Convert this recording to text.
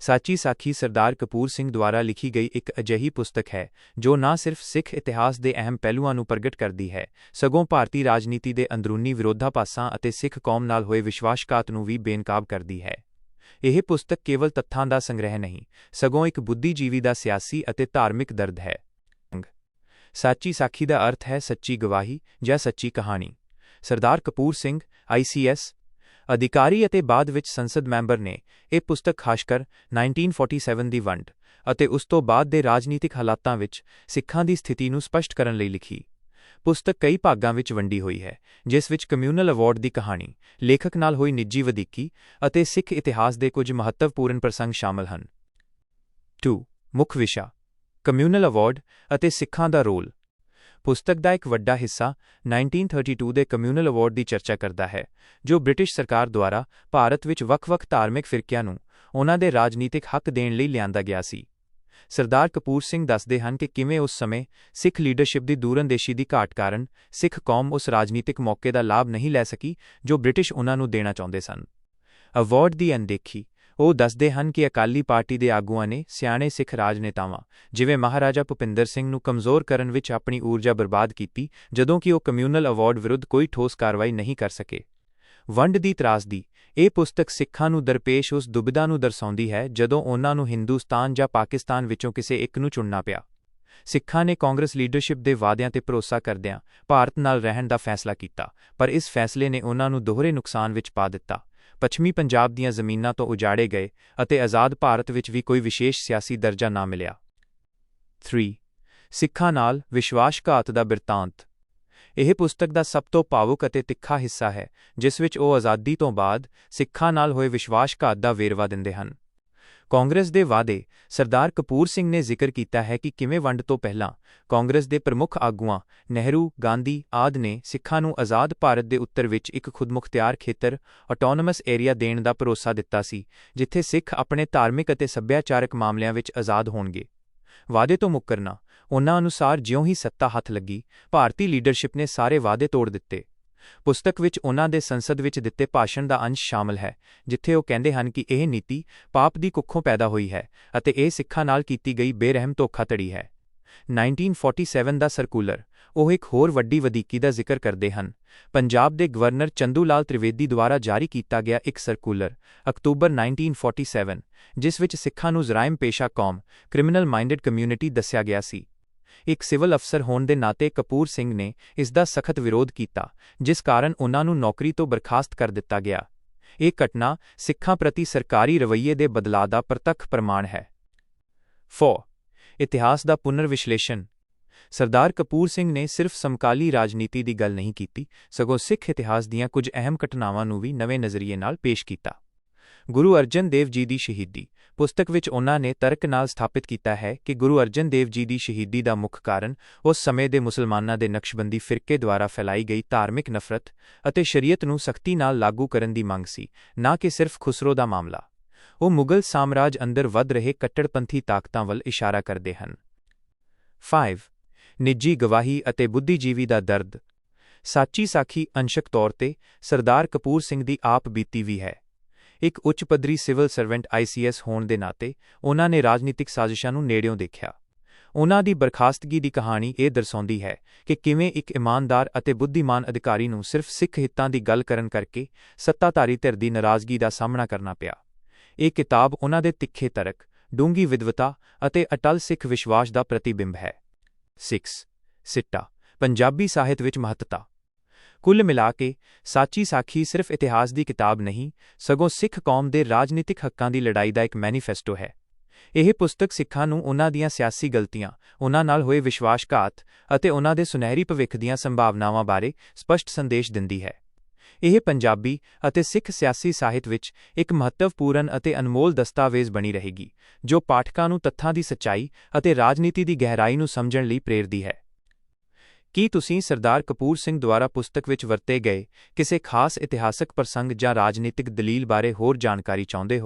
ਸਾਚੀ ਸਾਖੀ ਸਰਦਾਰ ਕਪੂਰ ਸਿੰਘ ਦੁਆਰਾ ਲਿਖੀ ਗਈ ਇੱਕ ਅਜਿਹੀ ਪੁਸਤਕ ਹੈ, ਜੋ ਨਾ ਸਿਰਫ ਸਿੱਖ ਇਤਿਹਾਸ ਦੇ ਅਹਿਮ ਪਹਿਲੂਆਂ ਨੂੰ ਪ੍ਰਗਟ ਕਰਦੀ ਹੈ, ਸਗੋਂ ਭਾਰਤੀ ਰਾਜਨੀਤੀ ਦੇ ਅੰਦਰੂਨੀ ਵਿਰੋਧਾਭਾਸਾਂ ਅਤੇ ਸਿੱਖ ਕੌਮ ਨਾਲ ਹੋਏ ਵਿਸ਼ਵਾਸਘਾਤ ਨੂੰ ਵੀ ਬੇਨਕਾਬ ਕਰਦੀ ਹੈ। ਇਹ ਪੁਸਤਕ ਕੇਵਲ ਤੱਥਾਂ ਦਾ ਸੰਗ੍ਰਹਿ ਨਹੀਂ, ਸਗੋਂ ਇੱਕ ਬੁੱਧੀਜੀਵੀ ਦਾ ਸਿਆਸੀ ਅਤੇ ਧਾਰਮਿਕ ਦਰਦ ਹੈ। ਸਾਚੀ ਸਾਖੀ ਦਾ ਅਰਥ ਹੈ ਸੱਚੀ ਗਵਾਹੀ ਜਾਂ ਸੱਚੀ ਕਹਾਣੀ। ਸਰਦਾਰ ਕਪੂਰ ਸਿੰਘ ਆਈਸੀਐਸ ਅਧਿਕਾਰੀ ਅਤੇ ਬਾਅਦ ਵਿੱਚ ਸੰਸਦ ਮੈਂਬਰ ਨੇ ਇਹ ਪੁਸਤਕ ਖਾਸਕਰ 1947 ਦੀ ਵੰਡ ਅਤੇ ਉਸ ਤੋਂ ਬਾਅਦ ਦੇ ਰਾਜਨੀਤਿਕ ਹਾਲਾਤਾਂ ਵਿੱਚ ਸਿੱਖਾਂ ਦੀ ਸਥਿਤੀ ਨੂੰ ਸਪਸ਼ਟ ਕਰਨ ਲਈ ਲਿਖੀ। ਪੁਸਤਕ ਕਈ ਭਾਗਾਂ ਵਿੱਚ ਵੰਡੀ ਹੋਈ ਹੈ, ਜਿਸ ਵਿੱਚ ਕਮਿਊਨਲ ਅਵਾਰਡ ਦੀ ਕਹਾਣੀ, ਲੇਖਕ ਨਾਲ ਹੋਈ ਨਿੱਜੀ ਵਧੀਕੀ ਅਤੇ ਸਿੱਖ ਇਤਿਹਾਸ ਦੇ ਕੁਝ ਮਹੱਤਵਪੂਰਨ ਪ੍ਰਸੰਗ ਸ਼ਾਮਲ ਹਨ। 2 ਮੁੱਖ ਵਿਸ਼ਾ, ਕਮਿਊਨਲ ਅਵਾਰਡ ਅਤੇ ਸਿੱਖਾਂ ਦਾ ਰੋਲ। ਪੁਸਤਕ ਦਾ ਇੱਕ ਵੱਡਾ ਹਿੱਸਾ 1932 ਦੇ ਕਮਿਊਨਲ ਅਵਾਰਡ ਦੀ ਚਰਚਾ ਕਰਦਾ ਹੈ, ਜੋ ਬ੍ਰਿਟਿਸ਼ ਸਰਕਾਰ ਦੁਆਰਾ ਭਾਰਤ ਵਿੱਚ ਵੱਖ-ਵੱਖ ਧਾਰਮਿਕ ਫਿਰਕਿਆਂ ਨੂੰ ਉਹਨਾਂ ਦੇ ਰਾਜਨੀਤਿਕ ਹੱਕ ਦੇਣ ਲਈ ਲਿਆਂਦਾ ਗਿਆ ਸੀ। ਸਰਦਾਰ ਕਪੂਰ ਸਿੰਘ ਦੱਸਦੇ ਹਨ ਕਿ ਕਿਵੇਂ ਉਸ ਸਮੇਂ ਸਿੱਖ ਲੀਡਰਸ਼ਿਪ ਦੀ ਦੂਰਅੰਦੇਸ਼ੀ ਦੀ ਘਾਟ ਕਾਰਨ ਸਿੱਖ ਕੌਮ ਉਸ ਰਾਜਨੀਤਿਕ ਮੌਕੇ ਦਾ ਲਾਭ ਨਹੀਂ ਲੈ ਸਕੀ ਜੋ ਬ੍ਰਿਟਿਸ਼ ਉਹਨਾਂ ਨੂੰ ਦੇਣਾ ਚਾਹੁੰਦੇ ਸਨ। ਅਵਾਰਡ ਦੀ ਅਣਦੇਖੀ ਉਹ ਦੱਸਦੇ ਹਨ ਕਿ ਅਕਾਲੀ ਪਾਰਟੀ ਦੇ ਆਗੂਆਂ ਨੇ ਸਿਆਣੇ ਸਿੱਖ ਰਾਜਨੇਤਾਵਾਂ, ਜਿਵੇਂ ਮਹਾਰਾਜਾ ਭੁਪਿੰਦਰ ਸਿੰਘ ਨੂੰ ਕਮਜ਼ੋਰ ਕਰਨ ਵਿੱਚ ਆਪਣੀ ਊਰਜਾ ਬਰਬਾਦ ਕੀਤੀ, ਜਦੋਂ ਕਿ ਉਹ ਕਮਿਊਨਲ ਅਵਾਰਡ ਵਿਰੁੱਧ ਕੋਈ ਠੋਸ ਕਾਰਵਾਈ ਨਹੀਂ ਕਰ ਸਕੇ। ਵੰਡ ਦੀ ਤਰਾਸਦੀ ਇਹ ਪੁਸਤਕ ਸਿੱਖਾਂ ਨੂੰ ਦਰਪੇਸ਼ ਉਸ ਦੁਬਿਧਾ ਨੂੰ ਦਰਸਾਉਂਦੀ ਹੈ ਜਦੋਂ ਉਹਨਾਂ ਨੂੰ ਹਿੰਦੁਸਤਾਨ ਜਾਂ ਪਾਕਿਸਤਾਨ ਵਿੱਚੋਂ ਕਿਸੇ ਇੱਕ ਨੂੰ ਚੁਣਨਾ ਪਿਆ। ਸਿੱਖਾਂ ਨੇ ਕਾਂਗਰਸ ਲੀਡਰਸ਼ਿਪ ਦੇ ਵਾਅਦਿਆਂ ਤੇ ਭਰੋਸਾ ਕਰਦਿਆਂ ਭਾਰਤ ਨਾਲ ਰਹਿਣ ਦਾ ਫੈਸਲਾ ਕੀਤਾ, ਪਰ ਇਸ ਫੈਸਲੇ ਨੇ ਉਹਨਾਂ ਨੂੰ ਦੋਹਰੇ ਨੁਕਸਾਨ ਵਿੱਚ ਪਾ ਦਿੱਤਾ। ਪੱਛਮੀ ਪੰਜਾਬ ਦੀਆਂ ਜ਼ਮੀਨਾਂ ਤੋਂ ਉਜਾੜੇ ਗਏ ਅਤੇ ਆਜ਼ਾਦ ਭਾਰਤ ਵਿੱਚ ਵੀ ਕੋਈ ਵਿਸ਼ੇਸ਼ ਸਿਆਸੀ ਦਰਜਾ ਨਾ ਮਿਲਿਆ। 3 ਸਿੱਖਾਂ ਨਾਲ ਵਿਸ਼ਵਾਸਘਾਤ ਦਾ ਬਿਰਤਾਂਤ। ਇਹ ਪੁਸਤਕ ਦਾ ਸਭ ਤੋਂ ਭਾਵੁਕ ਅਤੇ ਤਿੱਖਾ ਹਿੱਸਾ ਹੈ, ਜਿਸ ਵਿੱਚ ਉਹ ਆਜ਼ਾਦੀ ਤੋਂ ਬਾਅਦ ਸਿੱਖਾਂ ਨਾਲ ਹੋਏ ਵਿਸ਼ਵਾਸਘਾਤ ਦਾ ਵੇਰਵਾ ਦਿੰਦੇ ਹਨ। ਕਾਂਗਰਸ ਦੇ ਵਾਅਦੇ ਸਰਦਾਰ ਕਪੂਰ ਸਿੰਘ ਨੇ ਜ਼ਿਕਰ ਕੀਤਾ ਹੈ ਕਿ ਕਿਵੇਂ ਵੰਡ ਤੋਂ ਪਹਿਲਾਂ ਕਾਂਗਰਸ ਦੇ ਪ੍ਰਮੁੱਖ ਆਗੂਆਂ ਨਹਿਰੂ, ਗਾਂਧੀ ਆਦ ਨੇ ਸਿੱਖਾਂ ਨੂੰ ਆਜ਼ਾਦ ਭਾਰਤ ਦੇ ਉੱਤਰ ਵਿੱਚ ਇੱਕ ਖੁਦਮੁਖਤਿਆਰ ਖੇਤਰ ਆਟੋਨੋਮਸ ਏਰੀਆ ਦੇਣ ਦਾ ਭਰੋਸਾ ਦਿੱਤਾ ਸੀ, ਜਿੱਥੇ ਸਿੱਖ ਆਪਣੇ ਧਾਰਮਿਕ ਅਤੇ ਸੱਭਿਆਚਾਰਕ ਮਾਮਲਿਆਂ ਵਿੱਚ ਆਜ਼ਾਦ ਹੋਣਗੇ। ਵਾਅਦੇ ਤੋਂ ਮੁੱਕਰਨਾ, ਉਹਨਾਂ ਅਨੁਸਾਰ ਜਿਉਂ ਹੀ ਸੱਤਾ ਹੱਥ ਲੱਗੀ, ਭਾਰਤੀ ਲੀਡਰਸ਼ਿਪ ਨੇ ਸਾਰੇ ਵਾਅਦੇ ਤੋੜ ਦਿੱਤੇ। ਪੁਸਤਕ ਵਿੱਚ ਉਨ੍ਹਾਂ ਦੇ ਸੰਸਦ ਵਿੱਚ ਦਿੱਤੇ ਭਾਸ਼ਣ ਦਾ ਅੰਸ਼ ਸ਼ਾਮਲ ਹੈ, ਜਿੱਥੇ ਉਹ ਕਹਿੰਦੇ ਹਨ ਕਿ ਇਹ ਨੀਤੀ ਪਾਪ ਦੀ ਕੁੱਖੋਂ ਪੈਦਾ ਹੋਈ ਹੈ ਅਤੇ ਇਹ ਸਿੱਖਾਂ ਨਾਲ ਕੀਤੀ ਗਈ ਬੇਰਹਿਮ ਧੋਖਾਧੜੀ ਹੈ। 1947 ਦਾ ਸਰਕੂਲਰ, ਉਹ ਇੱਕ ਹੋਰ ਵੱਡੀ ਵਧੀਕੀ ਦਾ ਜ਼ਿਕਰ ਕਰਦੇ ਹਨ। ਪੰਜਾਬ ਦੇ ਗਵਰਨਰ ਚੰਦੂ ਲਾਲ ਤ੍ਰਿਵੇਦੀ ਦੁਆਰਾ ਜਾਰੀ ਕੀਤਾ ਗਿਆ ਇੱਕ ਸਰਕੂਲਰ, ਅਕਤੂਬਰ 1947 ਜਿਸ ਵਿੱਚ ਸਿੱਖਾਂ ਨੂੰ ਜ਼ਰਾਇਮ ਪੇਸ਼ਾ ਕੌਮ ਕ੍ਰਿਮੀਨਲ ਮਾਈਂਡਡ ਕਮਿਊਨਿਟੀ ਦੱਸਿਆ ਗਿਆ ਸੀ। ਇੱਕ ਸਿਵਲ ਅਫਸਰ ਹੋਣ ਦੇ ਨਾਤੇ ਕਪੂਰ ਸਿੰਘ ਨੇ ਇਸ ਦਾ ਸਖਤ ਵਿਰੋਧ ਕੀਤਾ, ਜਿਸ ਕਾਰਨ ਉਨ੍ਹਾਂ ਨੂੰ ਨੌਕਰੀ ਤੋਂ ਬਰਖਾਸਤ ਕਰ ਦਿੱਤਾ ਗਿਆ। ਇਹ ਘਟਨਾ ਸਿੱਖਾਂ ਪ੍ਰਤੀ ਸਰਕਾਰੀ ਰਵੱਈਏ ਦੇ ਬਦਲਾਅ ਦਾ ਪ੍ਰਤੱਖ ਪ੍ਰਮਾਣ ਹੈ। 4 ਇਤਿਹਾਸ ਦਾ ਪੁਨਰ ਵਿਸ਼ਲੇਸ਼ਣ ਸਰਦਾਰ ਕਪੂਰ ਸਿੰਘ ਨੇ ਸਿਰਫ ਸਮਕਾਲੀ ਰਾਜਨੀਤੀ ਦੀ ਗੱਲ ਨਹੀਂ ਕੀਤੀ, ਸਗੋਂ ਸਿੱਖ ਇਤਿਹਾਸ ਦੀਆਂ ਕੁਝ ਅਹਿਮ ਘਟਨਾਵਾਂ ਨੂੰ ਵੀ ਨਵੇਂ ਨਜ਼ਰੀਏ ਨਾਲ ਪੇਸ਼ ਕੀਤਾ। ਗੁਰੂ ਅਰਜਨ ਦੇਵ ਜੀ ਦੀ ਸ਼ਹੀਦੀ। ਪੁਸਤਕ ਵਿੱਚ ਉਨ੍ਹਾਂ ਨੇ ਤਰਕ ਨਾਲ ਸਥਾਪਿਤ ਕੀਤਾ ਹੈ ਕਿ ਗੁਰੂ ਅਰਜਨ ਦੇਵ ਜੀ ਦੀ ਸ਼ਹੀਦੀ ਦਾ ਮੁੱਖ ਕਾਰਨ ਉਸ ਸਮੇਂ ਦੇ ਮੁਸਲਮਾਨਾਂ ਦੇ ਨਕਸ਼ਬੰਦੀ ਫਿਰਕੇ ਦੁਆਰਾ ਫੈਲਾਈ ਗਈ ਧਾਰਮਿਕ ਨਫ਼ਰਤ ਅਤੇ ਸ਼ਰੀਅਤ ਨੂੰ ਸਖਤੀ ਨਾਲ ਲਾਗੂ ਕਰਨ ਦੀ ਮੰਗ ਸੀ, ਨਾ ਕਿ ਸਿਰਫ ਖੁਸਰੋ ਦਾ ਮਾਮਲਾ। ਉਹ ਮੁਗਲ ਸਾਮਰਾਜ ਅੰਦਰ ਵੱਧ ਰਹੇ ਕੱਟੜਪੰਥੀ ਤਾਕਤਾਂ ਵੱਲ ਇਸ਼ਾਰਾ ਕਰਦੇ ਹਨ। 5 ਨਿੱਜੀ ਗਵਾਹੀ ਅਤੇ ਬੁੱਧੀਜੀਵੀ ਦਾ ਦਰਦ। ਸਾਚੀ ਸਾਖੀ ਅੰਸ਼ਕ ਤੌਰ ਤੇ ਸਰਦਾਰ ਕਪੂਰ ਸਿੰਘ ਦੀ ਆਪ ਬੀਤੀ ਵੀ ਹੈ। ਇੱਕ ਉੱਚ ਪੱਧਰੀ ਸਿਵਲ ਸਰਵੈਂਟ ਆਈਸੀਐਸ ਹੋਣ ਦੇ ਨਾਤੇ ਉਨ੍ਹਾਂ ਨੇ ਰਾਜਨੀਤਿਕ ਸਾਜ਼ਿਸ਼ਾਂ ਨੂੰ ਨੇੜਿਓਂ ਦੇਖਿਆ। ਉਨ੍ਹਾਂ ਦੀ ਬਰਖਾਸਤਗੀ ਦੀ ਕਹਾਣੀ ਇਹ ਦਰਸਾਉਂਦੀ ਹੈ ਕਿ ਕਿਵੇਂ ਇੱਕ ਇਮਾਨਦਾਰ ਅਤੇ ਬੁੱਧੀਮਾਨ ਅਧਿਕਾਰੀ ਨੂੰ ਸਿਰਫ ਸਿੱਖ ਹਿੱਤਾਂ ਦੀ ਗੱਲ ਕਰਨ ਕਰਕੇ ਸੱਤਾਧਾਰੀ ਧਿਰ ਦੀ ਨਾਰਾਜ਼ਗੀ ਦਾ ਸਾਹਮਣਾ ਕਰਨਾ ਪਿਆ। ਇਹ ਕਿਤਾਬ ਉਨ੍ਹਾਂ ਦੇ ਤਿੱਖੇ ਤਰਕ ਡੂੰਗੀ ਵਿਦਵਤਾ ਅਤੇ ਅਟਲ ਸਿੱਖ ਵਿਸ਼ਵਾਸ ਦਾ ਪ੍ਰਤੀਬਿੰਬ ਹੈ। 6 ਸਿੱਟਾ, ਪੰਜਾਬੀ ਸਾਹਿਤ ਵਿੱਚ ਮਹੱਤਤਾ। ਕੁੱਲ ਮਿਲਾ ਕੇ ਸਾਚੀ ਸਾਖੀ ਸਿਰਫ ਇਤਿਹਾਸ ਦੀ ਕਿਤਾਬ ਨਹੀਂ, ਸਗੋਂ ਸਿੱਖ ਕੌਮ ਦੇ ਰਾਜਨੀਤਿਕ ਹੱਕਾਂ ਦੀ ਲੜਾਈ ਦਾ ਇੱਕ ਮੈਨੀਫੈਸਟੋ ਹੈ। ਇਹ ਪੁਸਤਕ ਸਿੱਖਾਂ ਨੂੰ ਉਨ੍ਹਾਂ ਦੀਆਂ ਸਿਆਸੀ ਗਲਤੀਆਂ, ਉਨ੍ਹਾਂ ਨਾਲ ਹੋਏ ਵਿਸ਼ਵਾਸਘਾਤ ਅਤੇ ਉਨ੍ਹਾਂ ਦੇ ਸੁਨਹਿਰੀ ਭਵਿੱਖ ਦੀਆਂ ਸੰਭਾਵਨਾਵਾਂ ਬਾਰੇ ਸਪਸ਼ਟ ਸੰਦੇਸ਼ ਦਿੰਦੀ ਹੈ। ਇਹ ਪੰਜਾਬੀ ਅਤੇ ਸਿੱਖ ਸਿਆਸੀ ਸਾਹਿਤ ਵਿੱਚ ਇੱਕ ਮਹੱਤਵਪੂਰਨ ਅਤੇ ਅਨਮੋਲ ਦਸਤਾਵੇਜ਼ ਬਣੀ ਰਹੇਗੀ, ਜੋ ਪਾਠਕਾਂ ਨੂੰ ਤੱਥਾਂ ਦੀ ਸੱਚਾਈ ਅਤੇ ਰਾਜਨੀਤੀ ਦੀ ਗਹਿਰਾਈ ਨੂੰ ਸਮਝਣ ਲਈ ਪ੍ਰੇਰਦੀ ਹੈ। ਕੀ ਤੁਸੀਂ ਸਰਦਾਰ ਕਪੂਰ ਸਿੰਘ ਦੁਆਰਾ ਪੁਸਤਕ ਵਿੱਚ ਵਰਤੇ ਗਏ ਕਿਸੇ ਖਾਸ ਇਤਿਹਾਸਕ ਪ੍ਰਸੰਗ ਜਾਂ ਰਾਜਨੀਤਿਕ ਦਲੀਲ ਬਾਰੇ ਹੋਰ ਜਾਣਕਾਰੀ ਚਾਹੁੰਦੇ ਹੋ?